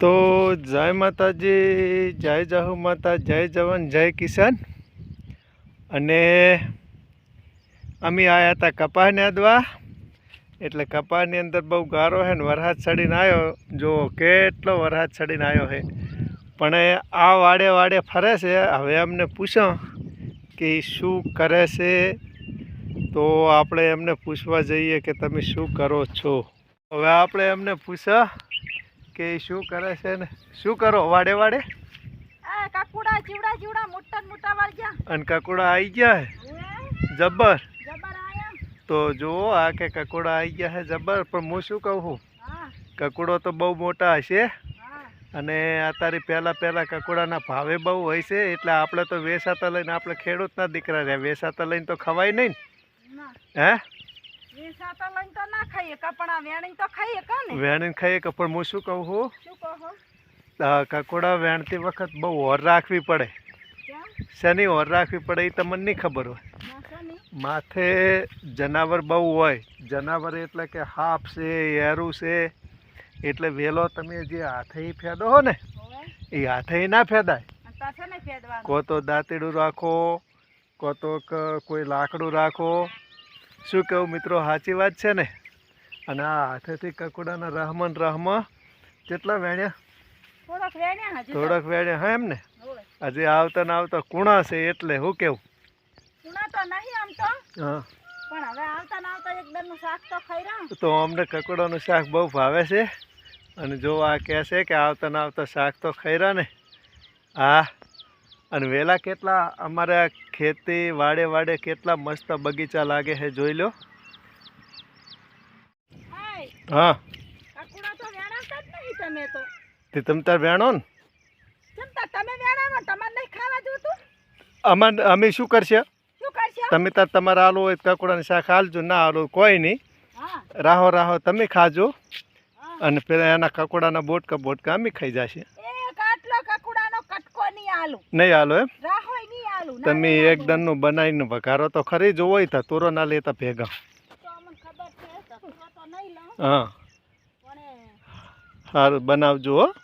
તો જય માતાજી, જય જાહુ માતા, જય જવાન, જય કિસાન. અને અમે આવ્યા હતા કપાસને અદવા એટલે કપાસની અંદર બહુ ગારો છે ને વરસાદ ચડીને આવ્યો જુઓ કેટલો વરસાદ ચડીને આવ્યો છે પણ આ વાડે વાડે ફરે છે. હવે અમને પૂછો કે શું કરે છે? તો આપણે એમને પૂછવા જઈએ કે તમે શું કરો છો? હવે આપણે એમને પૂછો કે શું કરે છે ને? શું કરો? વાડે વાડે? કાકુડા ચીવડા ચીવડા મોટા મોટા મોટા વાળ્યા અને કકોડા આવી ગયા હે? જબ્બર? જબર તો જુઓ આ કે કકોડા આવી ગયા છે જબ્બર પણ હું શું કહું છું કકોડો તો બહુ મોટા હશે. અને અત્યારે પહેલાં પહેલાં કકોડાના ભાવે બહુ હોય છે એટલે આપણે તો વેસાતા લઈને આપણે ખેડૂતના દીકરા રહ્યા. વેસાતા લઈને તો ખવાય નહીં ને. હે? વેણી ખાઈએ કા પણ હું શું કહું છું કકોડા વેણતી વખત બહુ ઓર રાખવી પડે. શેની ઓર રાખવી પડે એ તમને નહીં ખબર હોય. માથે જનાવર બહુ હોય. જનાવર એટલે કે હાફ છે એરું છે. એટલે વેલો તમે જે હાથે ફેદો હો ને એ હાથે ના ફેદાય. કો તો દાંતીડું રાખો કો તો કોઈ લાકડું રાખો શું કહું મિત્રો સાચી વાત છે ને? અને આ હાથેથી કકુડાના રહમન રહમાં કેટલા વેણ્યા? થોડોક વેણ્યા હા એમ ને? હજી આવતા ને આવતા કુણા છે એટલે શું કેવું? તો અમને કકોડાનું શાક બહુ ભાવે છે. અને જો આ કહે છે કે આવતા ને આવતા શાક તો ખૈરા ને? હા. અને વેલા કેટલા અમારે ખેતી વાડે વાડે કેટલા મસ્ત બગીચા લાગે છે જોઈ લો. હા. તો તમે તાર વેણો ને? અમાર અમે શું કરશે? તમે તાર તમારે આલો હોય કકોડાનું શાક હાલજો ના આલો કોઈ નહીં. રાહો રાહો તમે ખાજો. અને પેલા એના કકોડાના બોટકા બોટકા અમે ખાઈ જશે. નહીં આલું. નહીં હાલો એમ? રાહોય નહીં આલું. ના, તમે ના, એક દનનું બનાવીને વઘારો તો ખરી જ હોય તો. તોરો ના લેતા ભેગા. હા. સારું બનાવજો હો.